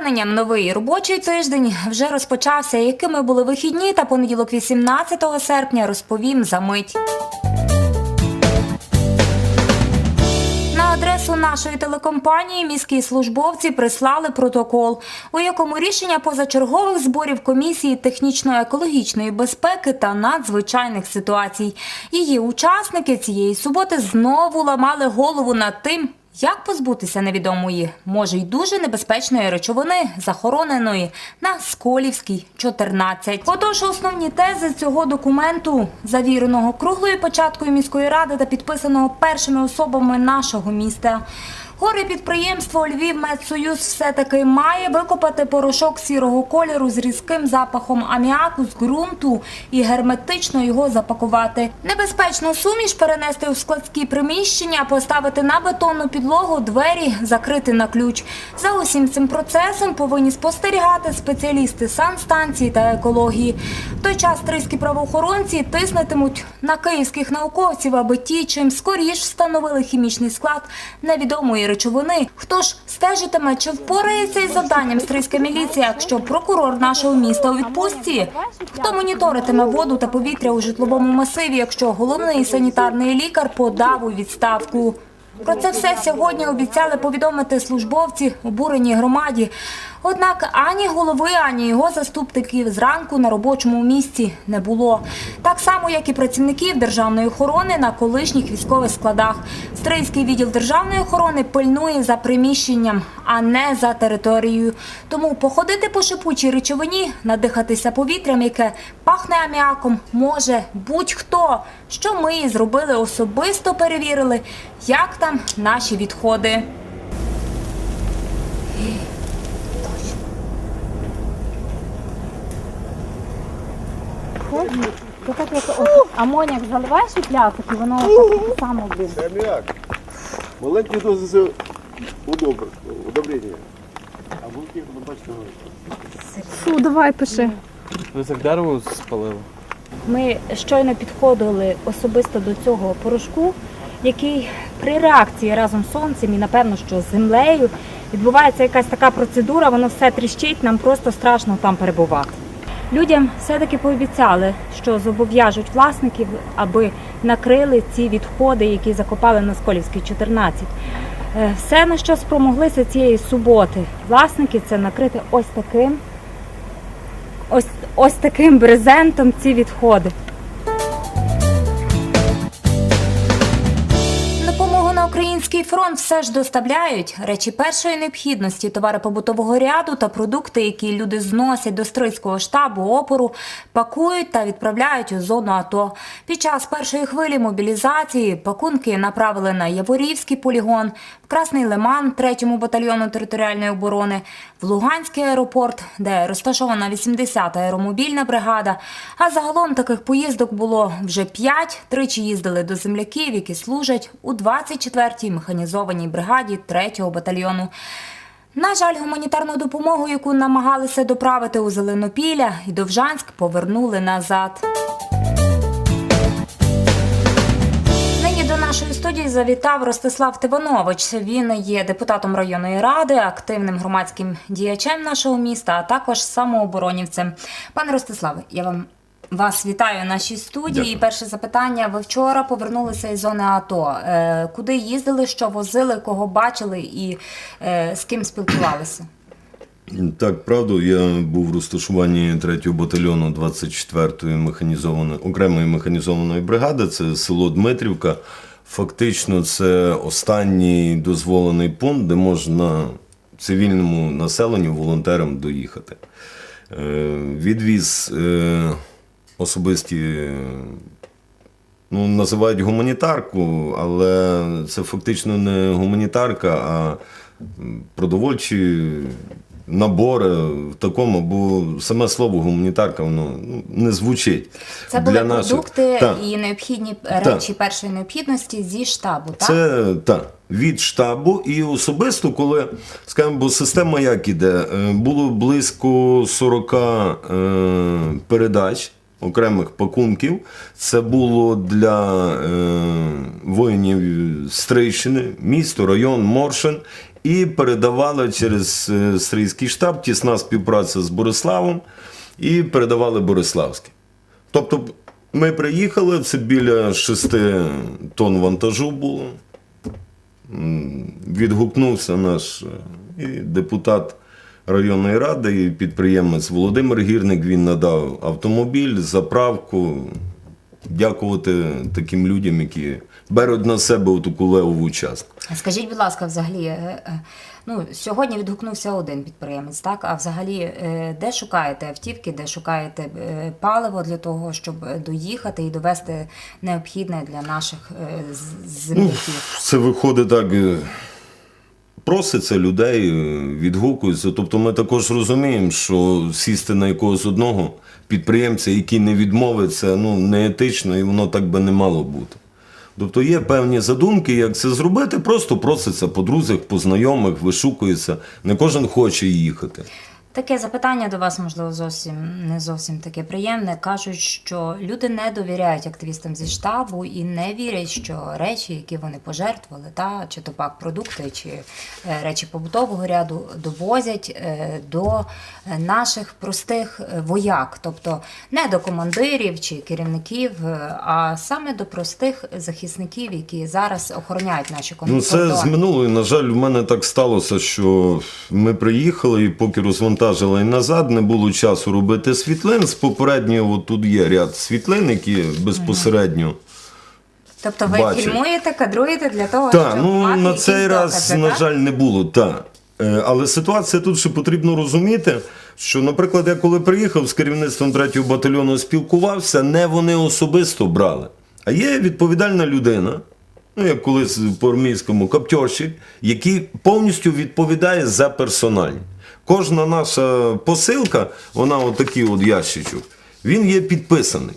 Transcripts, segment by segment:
поверненням новий робочий тиждень вже розпочався. Якими були вихідні та понеділок 18 серпня розповім за мить. Адресу нашої телекомпанії міські службовці прислали протокол, у якому рішення позачергових зборів комісії технічно-екологічної безпеки та надзвичайних ситуацій. Її учасники цієї суботи знову ламали голову над тим. Як позбутися невідомої, може й дуже небезпечної речовини, захороненої на Сколівській 14. Отож, основні тези цього документу, завіреного круглою початкою міської ради та підписаного першими особами нашого міста. Горе підприємство Львів Медсоюз все-таки має викопати порошок сірого кольору з різким запахом аміаку з ґрунту і герметично його запакувати. Небезпечну суміш перенести у складські приміщення, поставити на бетонну підлогу, двері закрити на ключ. За усім цим процесом повинні спостерігати спеціалісти санстанції та екології. В той час трийські правоохоронці тиснетимуть на київських науковців, аби ті чим скоріш встановили хімічний склад невідомої речовини. Хто ж стежитиме, чи впорається із завданням стрийська міліція, якщо прокурор нашого міста у відпустці? Хто моніторитиме воду та повітря у житловому масиві, якщо головний санітарний лікар подав у відставку? Про це все сьогодні обіцяли повідомити службовці обуреній громаді. Однак ані голови, ані його заступників зранку на робочому місці не було. Так само, як і працівників державної охорони на колишніх військових складах. Стрийський відділ державної охорони пильнує за приміщенням, а не за територією. Тому походити по шипучій речовині, надихатися повітрям, яке пахне аміаком, може будь-хто. Що ми і зробили особисто перевірили, як там наші відходи. Це так як от амоніак заливаєш у плясок, і воно так само буде. Це аміак. Маленькі дози це удобр, удобрення. А великі, ви бачите, Фу, давай пиши. Ви так дерево спалили? Ми щойно підходили особисто до цього порошку, який при реакції разом з сонцем і напевно, що з землею відбувається якась така процедура, воно все тріщить, нам просто страшно там перебувати. Людям все-таки пообіцяли, що зобов'яжуть власників, аби накрили ці відходи, які закопали на Сколівській 14. Е, Все, на що спромоглися цієї суботи, власники це накрити ось таким, ось, ось таким брезентом ці відходи. Український фронт все ж доставляють речі першої необхідності, товари побутового ряду та продукти, які люди зносять до стрийського штабу опору, пакують та відправляють у зону АТО. Під час першої хвилі мобілізації пакунки направили на Яворівський полігон, Красний Лиман 3-му батальйону територіальної оборони, в Луганський аеропорт, де розташована 80-та аеромобільна бригада. А загалом таких поїздок було вже 5. Тричі їздили до земляків, які служать у 24-й механізованій бригаді 3-го батальйону. На жаль, гуманітарну допомогу, яку намагалися доправити у Зеленопілля і Довжанськ, повернули назад. Нашої студії завітав Ростислав Тиванович. Він є депутатом районної ради, активним громадським діячем нашого міста, а також самооборонівцем. Пане Ростиславе, я вам вас вітаю в нашій студії. Дякую. Перше запитання: ви вчора повернулися із зони АТО. Е, Куди їздили, що возили, кого бачили і е, з ким спілкувалися? Так, правда, я був в розташуванні 3-го батальйону 24-ї механізованої окремої механізованої бригади. Це село Дмитрівка. Фактично, це останній дозволений пункт, де можна цивільному населенню, волонтерам доїхати. Е, Відвіз е, особисті ну, називають гуманітарку, але це фактично не гуманітарка, а продовольчі набори в такому, бо саме слово гуманітарка воно ну, не звучить. Це були наших- продукти Так. і необхідні речі першої необхідності зі штабу. Так? Це так, від штабу і особисто, коли, скажімо, бо система як іде, е, було близько 40 е, передач. Окремих пакунків це було для е, воїнів Стрийщини, місто, район, Моршин і передавали через е, штаб, тісна співпраця з Бориславом, і передавали Бориславське. Тобто ми приїхали, це біля 6 тонн вантажу було. Відгукнувся наш е, депутат районної ради, і підприємець Володимир Гірник. Він надав автомобіль, заправку. Дякувати таким людям, які беруть на себе таку левову частку. Скажіть, будь ласка, взагалі, е, е, ну сьогодні відгукнувся один підприємець, так? А взагалі, е, де шукаєте автівки, де шукаєте паливо для того, щоб доїхати і довести необхідне для наших земляків? Це виходить так. Проситься людей, е, відгукуються. Тобто ми також розуміємо, що сісти на якогось одного підприємця, який не відмовиться, ну неетично, і воно так би не мало бути. Тобто є певні задумки, як це зробити, просто проситься по друзях, по знайомих, вишукується. Не кожен хоче їхати. Таке запитання до вас, можливо, зовсім не зовсім таке приємне. Кажуть, що люди не довіряють активістам зі штабу і не вірять, що речі, які вони пожертвували, та чи то пак продукти, чи е, речі побутового ряду довозять е, до е, наших простих вояк, тобто не до командирів чи керівників, а саме до простих захисників, які зараз охороняють наші Ну, це з минулої. На жаль, в мене так сталося, що ми приїхали і поки розвантажили назад, не було часу робити світлин. З попереднього от тут є ряд світлин, які безпосередньо. Тобто ви бачу. фільмуєте, кадруєте для того, Так, щоб ну мати на цей раз, докази, на так? жаль, не було. Так. Е, Але ситуація тут ще потрібно розуміти, що, наприклад, я коли приїхав з керівництвом 3-го батальйону спілкувався, не вони особисто брали, а є відповідальна людина, ну як колись по армійському каптьорщик, який повністю відповідає за персонал. Кожна наша посилка, вона отакий от ящичок, він є підписаний.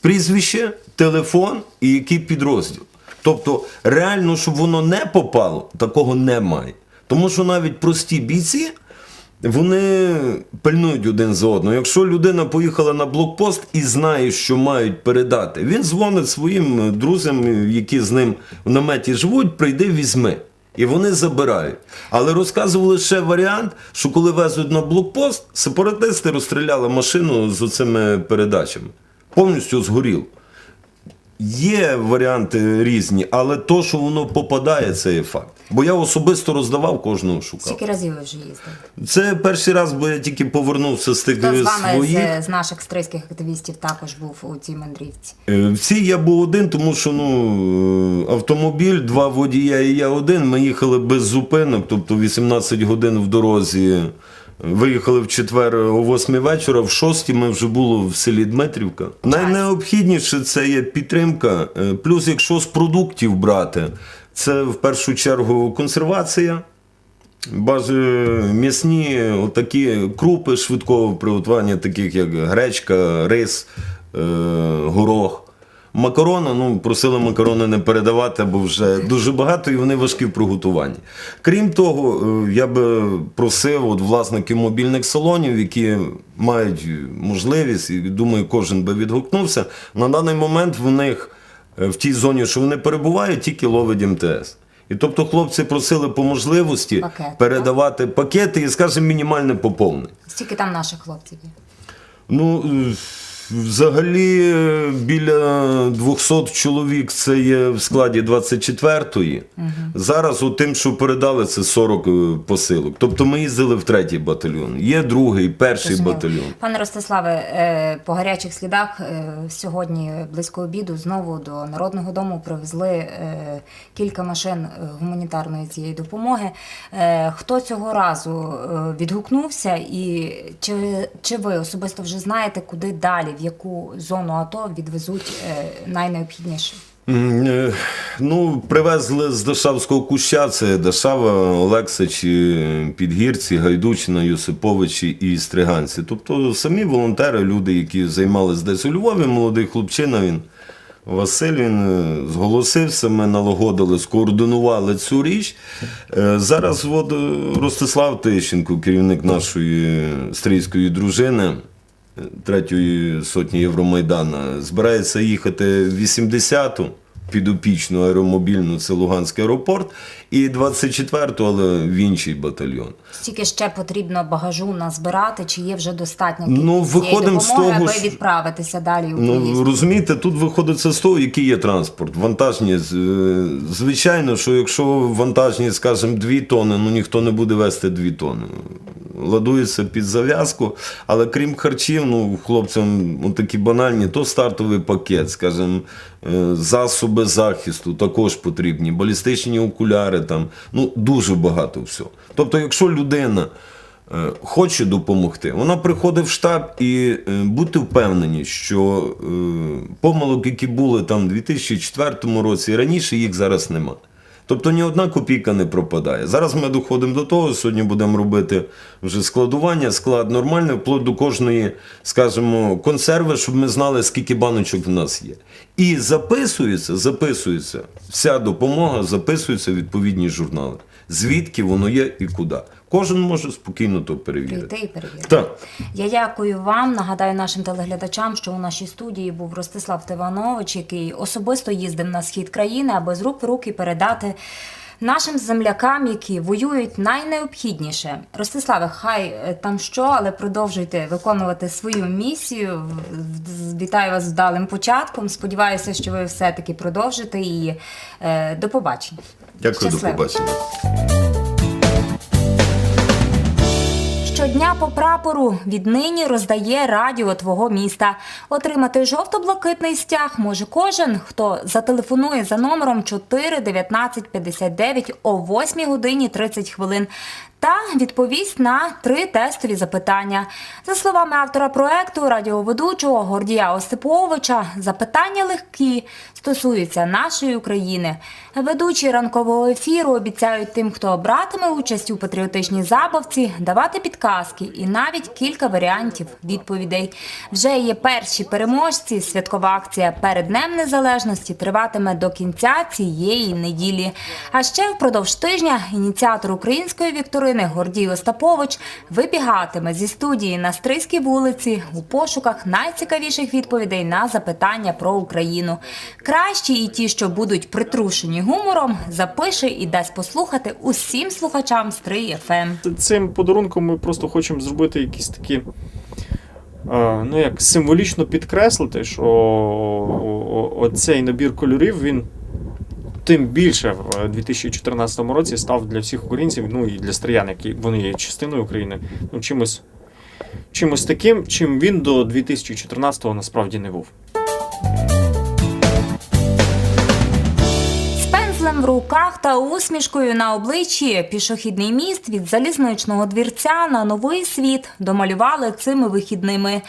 Прізвище, телефон і який підрозділ. Тобто, реально, щоб воно не попало, такого немає. Тому що навіть прості бійці, вони пильнують один за одного. Якщо людина поїхала на блокпост і знає, що мають передати, він дзвонить своїм друзям, які з ним в наметі живуть, прийди, візьми. І вони забирають. Але розказували ще варіант, що коли везуть на блокпост, сепаратисти розстріляли машину з оцими передачами. Повністю згоріло. Є варіанти різні, але то, що воно попадає, це є факт. Бо я особисто роздавав кожного шукав. Скільки разів ви вже їздили? Це перший раз, бо я тільки повернувся з тих Хто з вами своїх. з, з наших стрийських активістів також був у цій мандрівці? Е, Всі я був один, тому що ну, е, автомобіль, два водія і я один. Ми їхали без зупинок, тобто 18 годин в дорозі. Виїхали в четвер о 8 вечора, в 6 ми вже були в селі Дмитрівка. Найнеобхідніше це є підтримка. Е, Плюс, якщо з продуктів брати, це в першу чергу консервація. М'ясні отакі крупи швидкого приготування, таких як гречка, рис, е, горох. Макарони, ну, просили макарони не передавати, бо вже дуже багато і вони важкі в приготуванні. Крім того, е, я би просив от власників мобільних салонів, які мають можливість, і думаю, кожен би відгукнувся. На даний момент в них е, в тій зоні, що вони перебувають, тільки ловить МТС. І тобто хлопці просили по можливості Пакет, так? передавати пакети і, скажімо, мінімальне поповнення. Скільки там наших хлопців є? Ну, е, взагалі е, біля 200 чоловік це є в складі 24-ї. Зараз от тим, що передали, це 40 е, посилок. Тобто ми їздили в третій батальйон. Є другий, перший Зрозуміло. батальйон. Пане Ростиславе, е, по гарячих слідах сьогодні близько обіду знову до Народного дому привезли кілька машин гуманітарної цієї допомоги. Хто цього разу відгукнувся, і чи, чи ви особисто вже знаєте, куди далі, яку зону АТО відвезуть е, найнеобхідніше? Е, Ну, привезли з Дашавського куща, це Дашава, Олексичі, Підгірці, Гайдучина, Йосиповичі і Стриганці. Тобто самі волонтери, люди, які займалися десь у Львові, молодий хлопчина, він Василь він е, зголосився, ми налагодили, скоординували цю річ. Зараз от, Ростислав Тищенко, керівник нашої стрійської дружини, третьої сотні Євромайдана, збирається їхати в 80-ту підопічну аеромобільну, це Луганський аеропорт, і 24-ту, але в інший батальйон. Скільки ще потрібно багажу назбирати, чи є вже достатньо Ну, виходимо з того, аби відправитися далі у Ну, розумієте, тут виходить з того, який є транспорт. Вантажні, е, звичайно, що якщо вантажні, скажімо, 2 тони, ну ніхто не буде вести 2 тони. Ладується під зав'язку, але крім харчів, ну, хлопцям такі банальні, то стартовий пакет, скажімо, е, засоби захисту також потрібні, балістичні окуляри, там, ну, дуже багато всього. Тобто, якщо людина е, хоче допомогти, вона приходить в штаб і е, будьте впевнені, що е, помилок, які були там у 2004 році і раніше, їх зараз немає. Тобто ні одна копійка не пропадає. Зараз ми доходимо до того, сьогодні будемо робити вже складування, склад нормальний, вплоть до кожної, скажімо, консерви, щоб ми знали, скільки баночок в нас є. І записується, записується, вся допомога записується в відповідні журнали. Звідки воно є і куди. Кожен може спокійно то перевірити. Прийти і перевірити. Так. Я дякую вам. Нагадаю нашим телеглядачам, що у нашій студії був Ростислав Тиванович, який особисто їздив на схід країни, аби з рук в руки передати нашим землякам, які воюють найнеобхідніше. Ростиславе, хай е, там що, але продовжуйте виконувати свою місію. Вітаю вас з вдалим початком. Сподіваюся, що ви все-таки продовжите і е, до побачення. Дякую, до побачення. Щодня по прапору віднині роздає радіо твого міста. Отримати жовто-блакитний стяг може кожен, хто зателефонує за номером 4 19 59 о 8 годині 30 хвилин та відповість на три тестові запитання. За словами автора проекту радіоведучого Гордія Осиповича, запитання легкі стосуються нашої України. Ведучі ранкового ефіру обіцяють тим, хто братиме участь у патріотичній забавці, давати підказки і навіть кілька варіантів відповідей. Вже є перші переможці. Святкова акція перед Днем Незалежності триватиме до кінця цієї неділі. А ще впродовж тижня ініціатор української вікторини Гордій Остапович вибігатиме зі студії на Стрийській вулиці у пошуках найцікавіших відповідей на запитання про Україну. Кращі і ті, що будуть притрушені гумором, запише і дасть послухати усім слухачам Стрий ФМ. Цим подарунком ми просто хочемо зробити якісь такі. е, Ну, як символічно підкреслити, що оцей набір кольорів він тим більше в 2014 році став для всіх українців, ну і для стріян, які вони є частиною України, ну, чимось, чимось таким, чим він до 2014-го насправді не був. В руках та усмішкою на обличчі пішохідний міст від залізничного двірця на новий світ домалювали цими вихідними.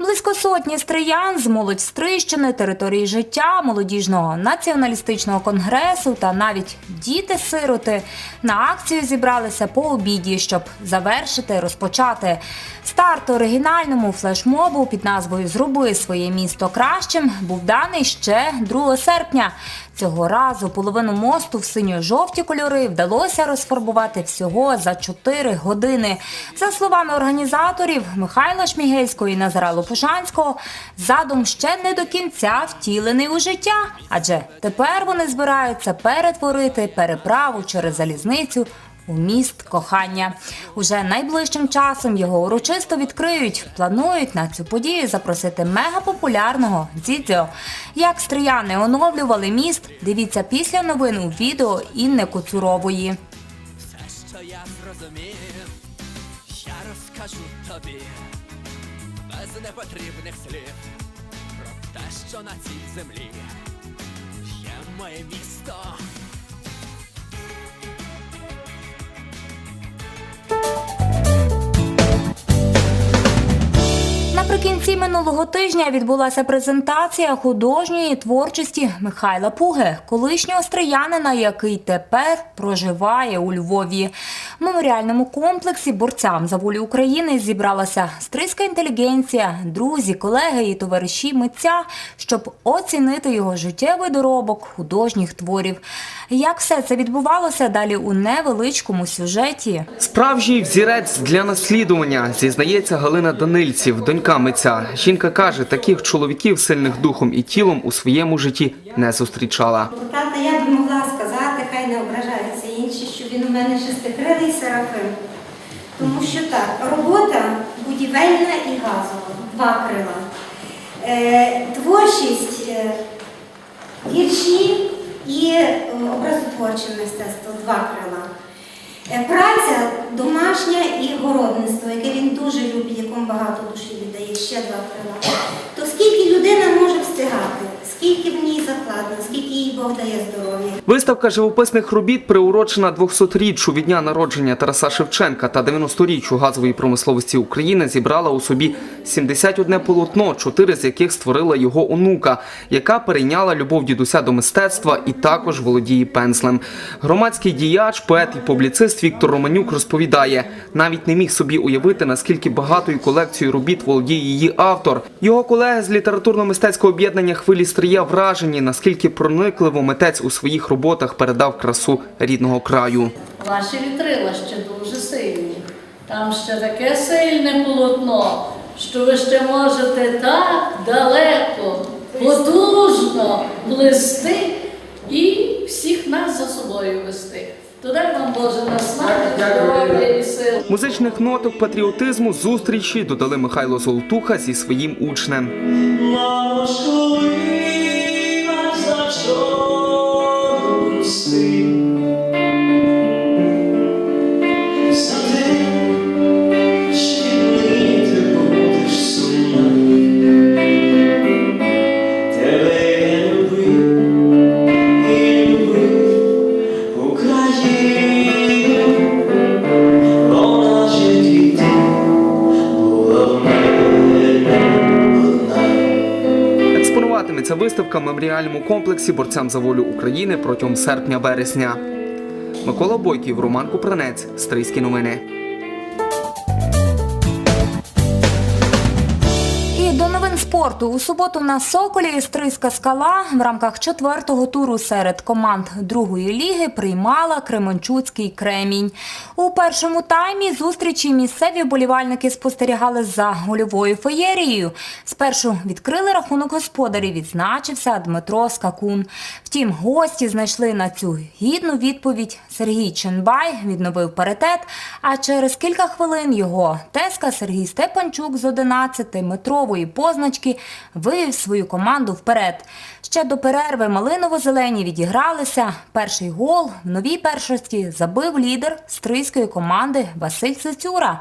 Близько сотні стриян з молодь Стрищини, території життя, молодіжного націоналістичного конгресу та навіть діти-сироти на акцію зібралися по обіді, щоб завершити, розпочати старт оригінальному флешмобу під назвою Зроби своє місто кращим був даний ще 2 серпня. Цього разу половину мосту в синьо-жовті кольори вдалося розфарбувати всього за 4 години. За словами організаторів Михайла Шмігельського і Назара Лопушанського, задум ще не до кінця втілений у життя, адже тепер вони збираються перетворити переправу через залізницю у міст кохання. Уже найближчим часом його урочисто відкриють. Планують на цю подію запросити мегапопулярного Дзідзьо. Як стріяни оновлювали міст, дивіться після новин у відео Інни Куцурової. що я зрозумів, я розкажу тобі без непотрібних слів про те, що на цій землі є моє місто. Наприкінці минулого тижня відбулася презентація художньої творчості Михайла Пуги, колишнього стріянина, який тепер проживає у Львові. В меморіальному комплексі борцям за волю України зібралася стрийська інтелігенція, друзі, колеги і товариші митця, щоб оцінити його життєвий доробок художніх творів. Як все це відбувалося далі у невеличкому сюжеті? Справжній взірець для наслідування, зізнається Галина Данильців, донька митця. Жінка каже, таких чоловіків сильних духом і тілом у своєму житті не зустрічала. Тата я б могла сказати, хай не ображаються інші, що він у мене шестикрилий серафим. Тому що так, робота будівельна і газова, два крила. Е, творчість, е, вірші і е, образотворче мистецтво, два крила. Е, Праця домашня і городництво, яке він дуже любить, якому багато душі віддає, ще два крила. То скільки людина може встигати, скільки в ній закладено, скільки їй Бог дає здоров'я. Виставка живописних робіт приурочена 200-річчю від дня народження Тараса Шевченка та 90-річчю газової промисловості України зібрала у собі 71 полотно, чотири з яких створила його онука, яка перейняла любов дідуся до мистецтва і також володіє пензлем. Громадський діяч, поет і публіцист Віктор Романюк розповідає, навіть не міг собі уявити, наскільки багатою колекцією робіт володіє її автор. Його колеги з літературно-мистецького об'єднання хвилі стрія вражені, наскільки проникливо митець у своїх роботах передав красу рідного краю. Ваші вітрила ще дуже сильні. Там ще таке сильне полотно, що ви ще можете так далеко, потужно плести і всіх нас за собою вести. То дай вам Боже наснаги, здоров'я і сил. Музичних ноток патріотизму зустрічі додали Михайло Золотуха зі своїм учнем. Експонуватиметься виставка в меморіальному комплексі борцям за волю України протягом серпня-березня. Микола Бойків, Роман Купранець, Стрийські новини. Спорту у суботу на Соколі Стрийська скала в рамках четвертого туру серед команд другої ліги приймала Кременчуцький кремінь. У першому таймі зустрічі місцеві болівальники спостерігали за гольовою феєрією. Спершу відкрили рахунок господарів, відзначився Дмитро Скакун. Втім, гості знайшли на цю гідну відповідь. Сергій Ченбай відновив паритет, а через кілька хвилин його теска Сергій Степанчук з 11-метрової позначки вивів свою команду вперед. Ще до перерви малиново-зелені відігралися. Перший гол в новій першості забив лідер стрийської команди Василь Цицюра.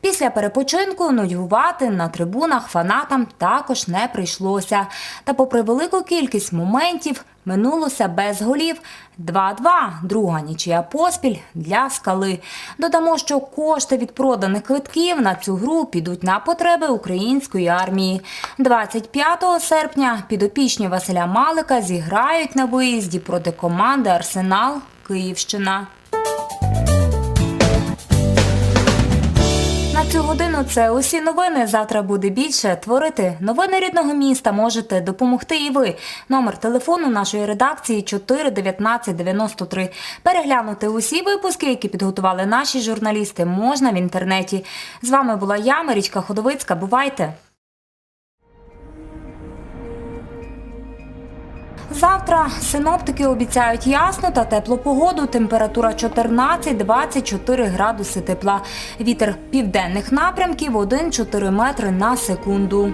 Після перепочинку нудьгувати на трибунах фанатам також не прийшлося. Та попри велику кількість моментів минулося без голів. 2-2. Друга нічия поспіль для скали. Додамо, що кошти від проданих квитків на цю гру підуть на потреби української армії. 25 серпня підопічні Василя Малика зіграють на виїзді проти команди Арсенал Київщина. Цю годину це усі новини. Завтра буде більше. Творити новини рідного міста можете допомогти і ви. Номер телефону нашої редакції 4 19 93. Переглянути усі випуски, які підготували наші журналісти, можна в інтернеті. З вами була я, Марічка Ходовицька. Бувайте! Завтра синоптики обіцяють ясну та теплу погоду. Температура 14-24 градуси тепла. Вітер південних напрямків 1-4 метри на секунду.